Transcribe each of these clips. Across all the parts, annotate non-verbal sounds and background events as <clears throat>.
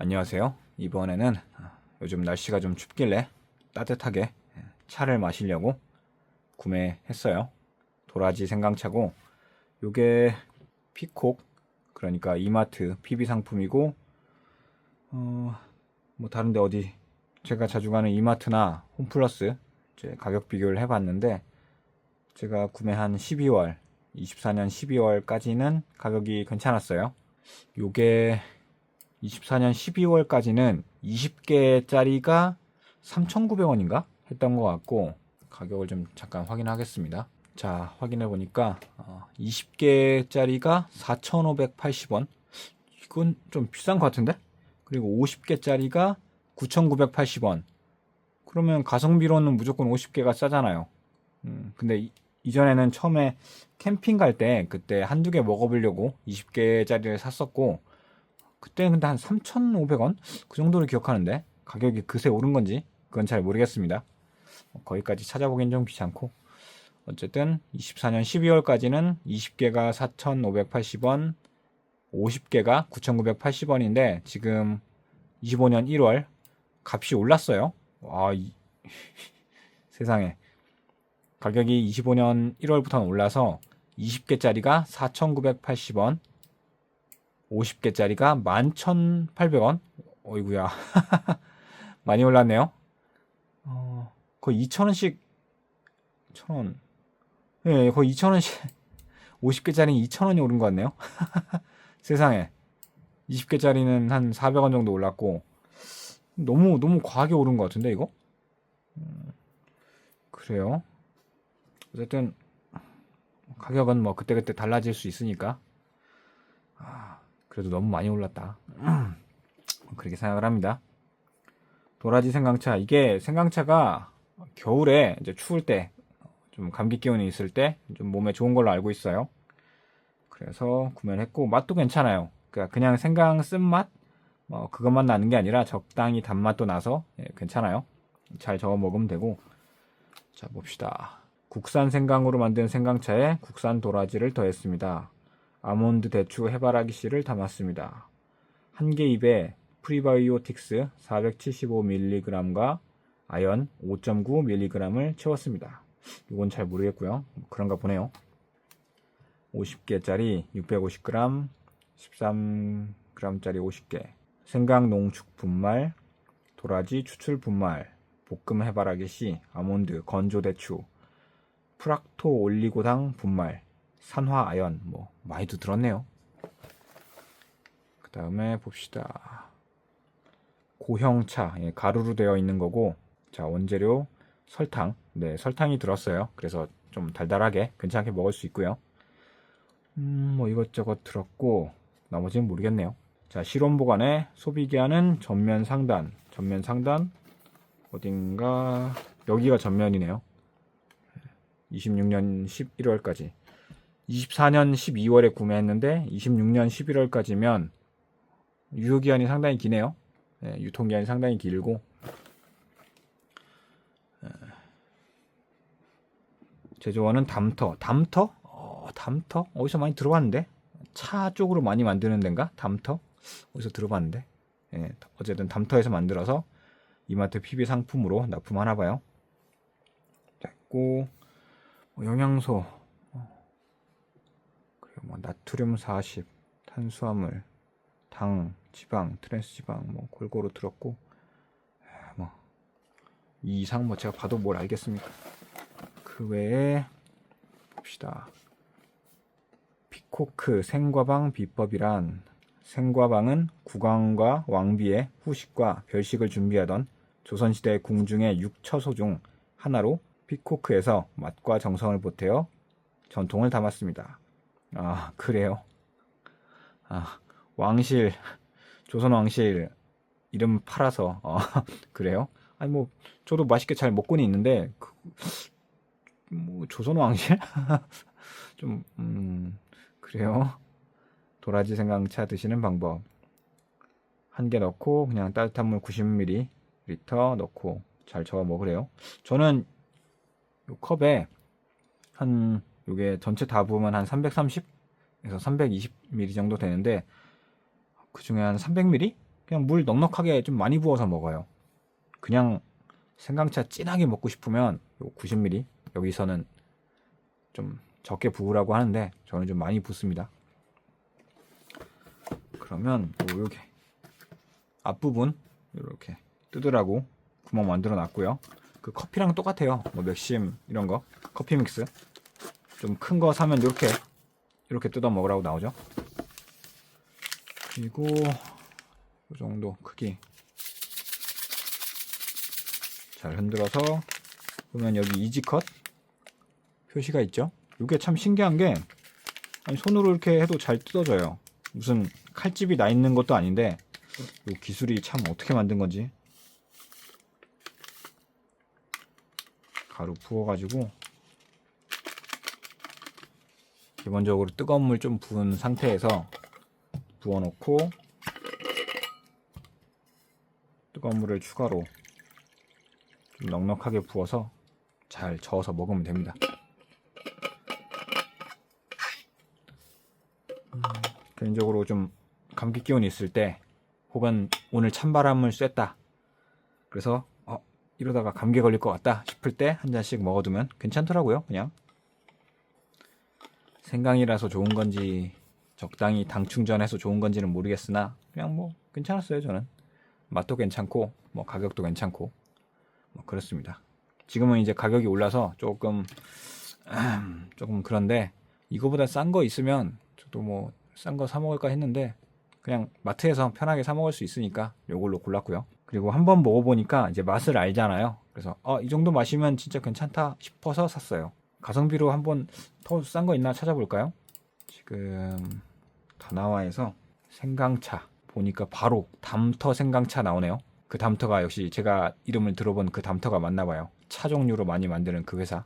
안녕하세요. 이번에는 요즘 날씨가 좀 춥길래 따뜻하게 차를 마시려고 구매했어요. 도라지 생강차고 요게 피콕 그러니까 이마트 PB 상품이고 어, 뭐 다른데 어디 제가 자주 가는 이마트나 홈플러스 가격 비교를 해봤는데 제가 구매한 12월 24년 12월까지는 가격이 괜찮았어요. 요게 24년 12월까지는 20개짜리가 3,900원인가 했던 것 같고 가격을 좀 잠깐 확인하겠습니다. 자 확인해 보니까 20개짜리가 4,580원 이건 좀 비싼 것 같은데 그리고 50개짜리가 9,980원 그러면 가성비로는 무조건 50개가 싸잖아요. 음, 근데 이, 이전에는 처음에 캠핑 갈 때 그때 한두 개 먹어보려고 20개짜리를 샀었고 그때는 근데 한 3,500원? 그 정도를 기억하는데 가격이 그새 오른 건지 그건 잘 모르겠습니다. 어, 거기까지 찾아보긴 좀 귀찮고 어쨌든 24년 12월까지는 20개가 4,580원, 50개가 9,980원인데 지금 25년 1월 값이 올랐어요. 와, 이, <laughs> 세상에. 가격이 25년 1월부터는 올라서 20개짜리가 4,980원, 50개짜리가 11,800원. 어이구야. <laughs> 많이 올랐네요. 어, 거의 2,000원씩, 1,000원. 예, 거의 2,000원씩, 50개짜리 2,000원이 오른 것 같네요. <laughs> 세상에. 20개짜리는 한 400원 정도 올랐고, 너무, 너무 과하게 오른 것 같은데, 이거? 음, 그래요. 어쨌든, 가격은 뭐 그때그때 달라질 수 있으니까, 아, 그래도 너무 많이 올랐다. <clears throat> 그렇게 생각을 합니다. 도라지 생강차. 이게 생강차가 겨울에 이제 추울 때, 좀 감기 기운이 있을 때 좀 몸에 좋은 걸로 알고 있어요. 그래서 구매를 했고, 맛도 괜찮아요. 그러니까 그냥 생강 쓴맛? 뭐 그것만 나는 게 아니라 적당히 단맛도 나서 예, 괜찮아요. 잘 저어 먹으면 되고. 자, 봅시다. 국산 생강으로 만든 생강차에 국산 도라지를 더했습니다. 아몬드 대추 해바라기 씨를 담았습니다. 한 개 입에 프리바이오틱스 475mg과 아연 5.9mg을 채웠습니다. 이건 잘 모르겠고요. 그런가 보네요. 50개짜리 650g, 13g짜리 50개, 생강 농축 분말, 도라지 추출 분말, 볶음 해바라기 씨, 아몬드, 건조 대추, 프락토 올리고당 분말, 산화 아연 뭐 많이도 들었네요. 그 다음에 봅시다. 고형차 예, 가루로 되어 있는 거고 자 원재료 설탕 네 설탕이 들었어요. 그래서 좀 달달하게 괜찮게 먹을 수 있고요. 음 뭐 이것저것 들었고 나머지는 모르겠네요. 자 실온 보관에 소비 기한은 전면 상단 전면 상단 어딘가 여기가 전면이네요. 26년 11월까지 24년 12월에 구매했는데 26년 11월까지면 유효기한이 상당히 기네요. 예, 유통기한이 상당히 길고 예. 제조원은 담터. 담터? 어, 담터? 어디서 많이 들어봤는데? 차 쪽으로 많이 만드는 데인가? 담터? 어디서 들어봤는데? 예, 어쨌든 담터에서 만들어서 이마트 PB 상품으로 납품하나 봐요. 됐고 뭐 영양소 뭐 나트륨 40, 탄수화물, 당, 지방, 트랜스 지방 뭐 골고루 들었고 뭐 이 이상 뭐 제가 봐도 뭘 알겠습니까? 그 외에 봅시다. 피코크 생과방 비법이란 생과방은 국왕과 왕비의 후식과 별식을 준비하던 조선시대 궁중의 육처소 중 하나로 피코크에서 맛과 정성을 보태어 전통을 담았습니다. 아, 그래요? 아, 왕실, 조선 왕실 이름 팔아서, 어, <laughs> 그래요? 아니, 뭐, 저도 맛있게 잘 먹고는 있는데, 그, 뭐, 조선 왕실? <laughs> 좀, 음, 그래요? 도라지 생강차 드시는 방법. 한 개 넣고, 그냥 따뜻한 물 90ml 넣고, 잘 저어 먹으래요. 저는 요 컵에 한 요게 전체 다 부으면 한 330에서 320ml 정도 되는데 그 중에 한 300ml 그냥 물 넉넉하게 좀 많이 부어서 먹어요. 그냥 생강차 진하게 먹고 싶으면 요 90ml 여기서는 좀 적게 부으라고 하는데 저는 좀 많이 붓습니다. 그러면 요 요게 앞부분 이렇게 뜯으라고 구멍 만들어 놨고요. 그 커피랑 똑같아요. 뭐 맥심 이런 거 커피 믹스 좀 큰 거 사면 이렇게 이렇게 뜯어 먹으라고 나오죠. 그리고 이 정도 크기 잘 흔들어서 보면 여기 이지컷 표시가 있죠. 이게 참 신기한 게 손으로 이렇게 해도 잘 뜯어져요. 무슨 칼집이 나 있는 것도 아닌데 이 기술이 참 어떻게 만든 건지 가루 부어가지고 기본적으로 뜨거운 물 좀 부은 상태에서 부어놓고 뜨거운 물을 추가로 좀 넉넉하게 부어서 잘 저어서 먹으면 됩니다. 음, 개인적으로 좀 감기 기운이 있을 때 혹은 오늘 찬바람을 쐈다. 그래서 어, 이러다가 감기 걸릴 것 같다 싶을 때 한 잔씩 먹어두면 괜찮더라고요. 그냥 생강이라서 좋은 건지 적당히 당 충전해서 좋은 건지는 모르겠으나 그냥 뭐 괜찮았어요 저는 맛도 괜찮고 뭐 가격도 괜찮고 뭐 그렇습니다. 지금은 이제 가격이 올라서 조금 조금 그런데 이거보다 싼 거 있으면 저도 뭐 싼 거 사 먹을까 했는데 그냥 마트에서 편하게 사 먹을 수 있으니까 요걸로 골랐고요. 그리고 한번 먹어보니까 이제 맛을 알잖아요. 그래서 어, 이 정도 마시면 진짜 괜찮다 싶어서 샀어요. 가성비로 한번 더 싼 거 있나 찾아볼까요? 지금 다나와에서 생강차 보니까 바로 담터 생강차 나오네요. 그 담터가 역시 제가 이름을 들어본 그 담터가 맞나 봐요. 차 종류로 많이 만드는 그 회사.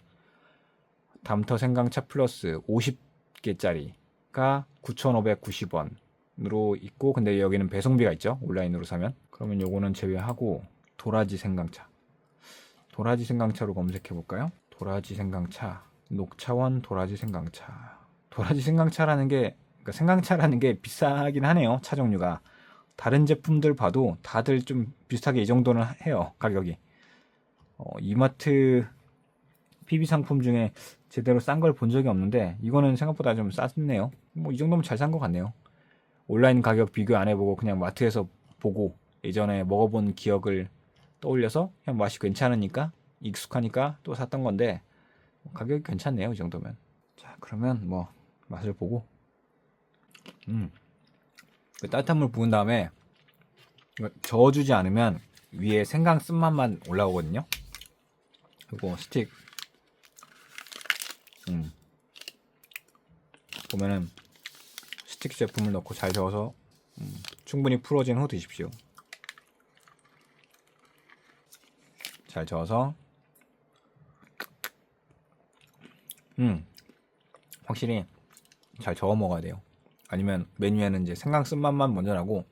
담터 생강차 플러스 50개짜리가 9,590원으로 있고 근데 여기는 배송비가 있죠. 온라인으로 사면. 그러면 요거는 제외하고 도라지 생강차. 도라지 생강차로 검색해 볼까요? 도라지 생강차. 녹차원 도라지 생강차. 도라지 생강차라는 게 그러니까 생강차라는 게 비싸긴 하네요. 차 종류가. 다른 제품들 봐도 다들 좀 비슷하게 이 정도는 해요. 가격이. 어, 이마트 PB 상품 중에 제대로 싼 걸 본 적이 없는데 이거는 생각보다 좀 쌌네요. 뭐 이 정도면 잘 산 것 같네요. 온라인 가격 비교 안 해보고 그냥 마트에서 보고 예전에 먹어본 기억을 떠올려서 그냥 맛이 괜찮으니까 익숙하니까 또 샀던 건데 가격이 괜찮네요. 이 정도면. 자 그러면 뭐 맛을 보고 음. 그 따뜻한 물 부은 다음에 저어주지 않으면 위에 생강 쓴맛만 올라오거든요. 그리고 스틱 음. 보면은 스틱 제품을 넣고 잘 저어서 음, 충분히 풀어진 후 드십시오. 잘 저어서 음 확실히 잘 저어 먹어야 돼요. 아니면 메뉴에는 이제 생강 쓴맛만 먼저 나고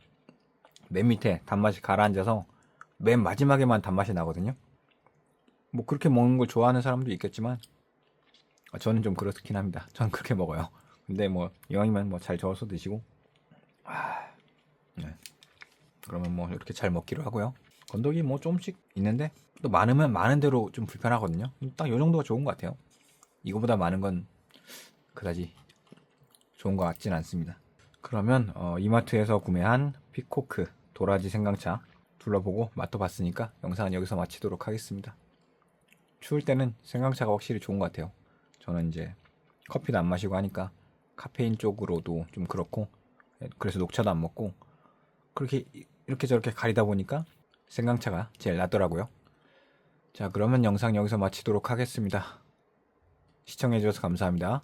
맨 밑에 단맛이 가라앉아서 맨 마지막에만 단맛이 나거든요. 뭐 그렇게 먹는 걸 좋아하는 사람도 있겠지만 아, 저는 좀 그렇긴 합니다. <laughs> 저는 그렇게 먹어요. 근데 뭐 이왕이면 뭐 잘 저어서 드시고 아, 네. 그러면 뭐 이렇게 잘 먹기로 하고요. 건더기 뭐 조금씩 있는데 또 많으면 많은 대로 좀 불편하거든요. 딱요 정도가 좋은 것 같아요. 이거보다 많은 건 그다지 좋은 것 같진 않습니다. 그러면 어, 이마트에서 구매한 피코크 도라지 생강차 둘러보고 맛도 봤으니까 영상은 여기서 마치도록 하겠습니다. 추울 때는 생강차가 확실히 좋은 것 같아요. 저는 이제 커피도 안 마시고 하니까 카페인 쪽으로도 좀 그렇고 그래서 녹차도 안 먹고 그렇게 이렇게 저렇게 가리다 보니까 생강차가 제일 낫더라고요. 자 그러면 영상 여기서 마치도록 하겠습니다. 시청해주셔서 감사합니다.